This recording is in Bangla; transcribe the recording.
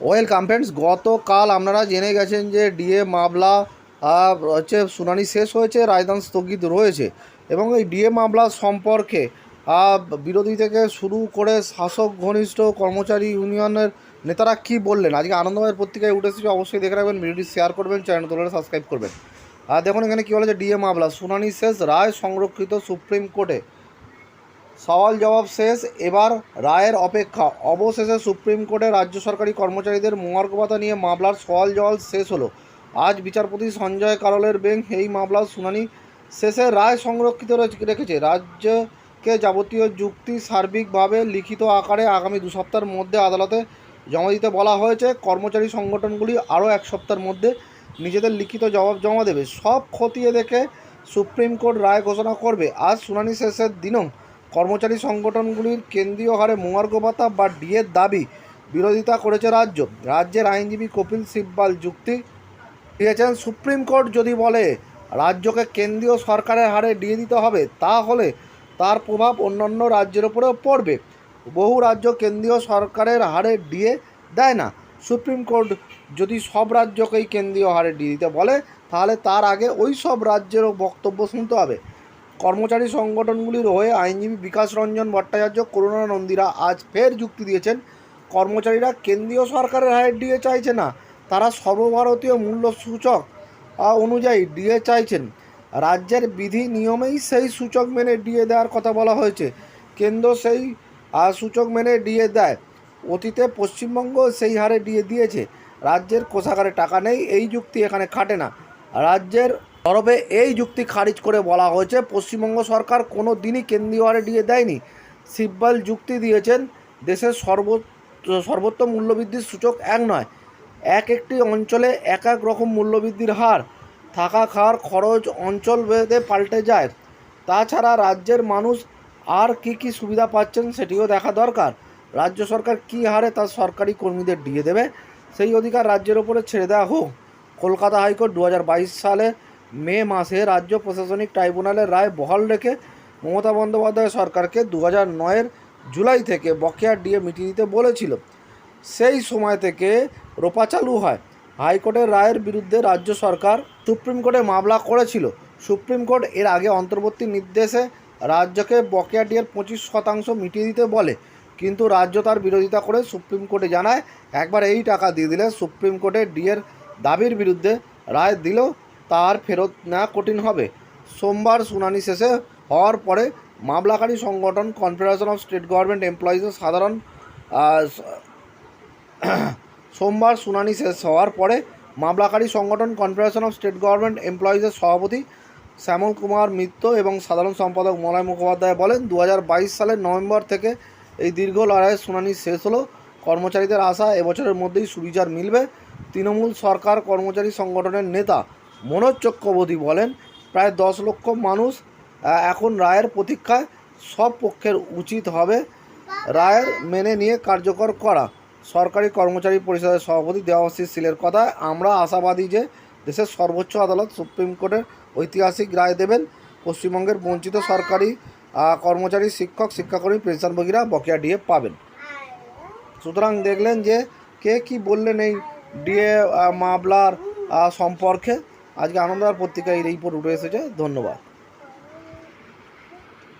ওয়েলকাম ফ্রেন্ডস গতকাল আপনারা জেনে গেছেন যে ডিএ মামলা হচ্ছে শুনানি শেষ হয়েছে রায়দান স্থগিত রয়েছে এবং এই ডিএ মামলা সম্পর্কে বিরোধী থেকে শুরু করে শাসক, ঘনিষ্ঠ কর্মচারী ইউনিয়নের নেতারা কি বললেন? আজকে আনন্দময়ের পত্রিকায় উঠে এসেছে, অবশ্যই দেখে রাখবেন, ভিডিওটি শেয়ার করবেন চ্যানেল তোলে সাবস্ক্রাইব করবেন। আর দেখুন এখানে কী বলেছে ডিএ মামলা, শুনানি শেষ, রায় সংরক্ষিত সুপ্রিম কোর্টে সওয়াল জবাব শেষ। এবার রায়ের অপেক্ষা। অবশেষে সুপ্রিম কোর্টে রাজ্য সরকারি কর্মচারীদের মহার্ঘ নিয়ে মামলার সওয়াল জবাব শেষ হলো। আজ বিচারপতি সঞ্জয় কারলের বেঞ্চ এই মামলার শুনানি শেষে রায় সংরক্ষিত রেখেছে। রাজ্যকে যাবতীয় যুক্তি সার্বিকভাবে লিখিত আকারে আগামী দু সপ্তাহের মধ্যে আদালতে জমা দিতে বলা হয়েছে। কর্মচারী সংগঠনগুলি আরও এক সপ্তাহের মধ্যে নিজেদের লিখিত জবাব জমা দেবে। সব খতিয়ে দেখে সুপ্রিম কোর্ট রায় ঘোষণা করবে। আজ শুনানি শেষের দিনও কর্মচারী সংগঠনগুলির কেন্দ্রীয় হারে মহার্ঘ ভাতা বা ডিএর দাবি বিরোধিতা করেছে রাজ্য। রাজ্যের আইনজীবী কপিল সিব্বাল যুক্তি দিয়েছেন, সুপ্রিম কোর্ট যদি বলে রাজ্যকে কেন্দ্রীয় সরকারের হারে ডিএ দিতে হবে, তাহলে তার প্রভাব অন্যান্য রাজ্যের উপরেও পড়বে। বহু রাজ্য কেন্দ্রীয় সরকারের হারে ডিএ দেয় না। সুপ্রিম কোর্ট যদি সব রাজ্যকেই কেন্দ্রীয় হারে ডিএ দিতে বলে, তাহলে তার আগে ওই সব রাজ্যেরও বক্তব্য শুনতে হবে। কর্মচারী সংগঠনগুলির হয়ে আইনজীবী বিকাশ রঞ্জন ভট্টাচার্য, করুণা নন্দীরা আজ ফের যুক্তি দিয়েছেন, কর্মচারীরা কেন্দ্রীয় সরকারের হারে ডিএ চাইছে না, তারা সর্বভারতীয় মূল্য সূচক অনুযায়ী ডিএ চাইছেন। রাজ্যের বিধি নিয়মেই সেই সূচক মেনে ডিএ দেওয়ার কথা বলা হয়েছে, কেন্দ্র সেই সূচক মেনে ডিএ দেয়, অতীতে পশ্চিমবঙ্গ সেই হারে ডিএ দিয়েছে, রাজ্যের কোষাগারে টাকা নেই, এই যুক্তি এখানে খাটে না। রাজ্যের তরফে এই যুক্তি খারিজ করে বলা হয়েছে, পশ্চিমবঙ্গ সরকার কোনো দিনই কেন্দ্রীয় হারে ডিএ দেয়নি। সিব্বাল যুক্তি দিয়েছেন, দেশের সর্ব, সর্বোত্তম মূল্যবৃদ্ধির সূচক এক নয়, এক একটি অঞ্চলে এক এক রকম মূল্যবৃদ্ধির হার। থাকা খাওয়ার খরচ অঞ্চল ভেদে পাল্টে যায়। তাছাড়া রাজ্যের মানুষ আর কি কি সুবিধা পাচ্ছেন সেটিও দেখা দরকার। রাজ্য সরকার কী হারে তার সরকারি কর্মীদের দিয়ে দেবে, সেই অধিকার রাজ্যের ওপরে ছেড়ে দেওয়া হোক। কলকাতা হাইকোর্ট দু হাজার বাইশ সালে মে মাসে রাজ্য প্রশাসনিক ট্রাইব্যুনালের রায় বহাল রেখে মমতা বন্দ্যোপাধ্যায় সরকারকে দু হাজার নয়ের জুলাই থেকে বকেয়া ডিএ মিটিয়ে দিতে বলেছিল। সেই সময় থেকে রোপা চালু হয়। হাইকোর্টের রায়ের বিরুদ্ধে রাজ্য সরকার সুপ্রিম কোর্টে মামলা করেছিল। সুপ্রিম কোর্ট এর আগে অন্তর্বর্তী নির্দেশে রাজ্যকে বকেয়া ডিএর পঁচিশ শতাংশ মিটিয়ে দিতে বলে, কিন্তু রাজ্য তার বিরোধিতা করে সুপ্রিম কোর্টে জানায়, একবার এই টাকা দিয়ে দিলে সুপ্রিম কোর্টে ডিএর দাবির বিরুদ্ধে রায় দিলেও তার ফেরত নেওয়া কঠিন হবে। সোমবার শুনানি শেষে হওয়ার পরে মামলাকারী সংগঠন কনফেডারেশন অফ স্টেট গভর্নমেন্ট এমপ্লয়িজের সাধারণ সোমবার শুনানি শেষ হওয়ার পরে মামলাকারী সংগঠন কনফেডারেশন অফ স্টেট গভর্নমেন্ট এমপ্লয়িজের সভাপতি শ্যামল কুমার মিত্র এবং সাধারণ সম্পাদক মলয় মুখোপাধ্যায় বলেন দু হাজার বাইশ সালের নভেম্বর থেকে এই দীর্ঘ লড়াইয়ের শুনানি শেষ হলো। কর্মচারীদের আশা এবছরের মধ্যেই সুবিচার মিলবে। তৃণমূল সরকার কর্মচারী সংগঠনের নেতা মনোজ চক্রবর্তী বলেন, প্রায় দশ লক্ষ মানুষ এখন রায়ের প্রতীক্ষায় সব পক্ষের উচিত হবে রায়ের মেনে নিয়ে কার্যকর করা। সরকারি কর্মচারী পরিষদের সভাপতি দেওয়াশিস সিলের কথায়, আমরা আশাবাদী যে দেশের সর্বোচ্চ আদালত সুপ্রিম কোর্টের ঐতিহাসিক রায় দেবেন। পশ্চিমবঙ্গের বঞ্চিত সরকারি কর্মচারী, শিক্ষক, শিক্ষাকর্মী, পেনশনভোগীরা বকেয়া ডিএ পাবেন। সুতরাং দেখলেন যে কে কি বললেন এই ডিএ মামলার সম্পর্কে। আজকে আনন্দার পত্রিকায় এই রিপোর্ট উঠে এসেছে ধন্যবাদ।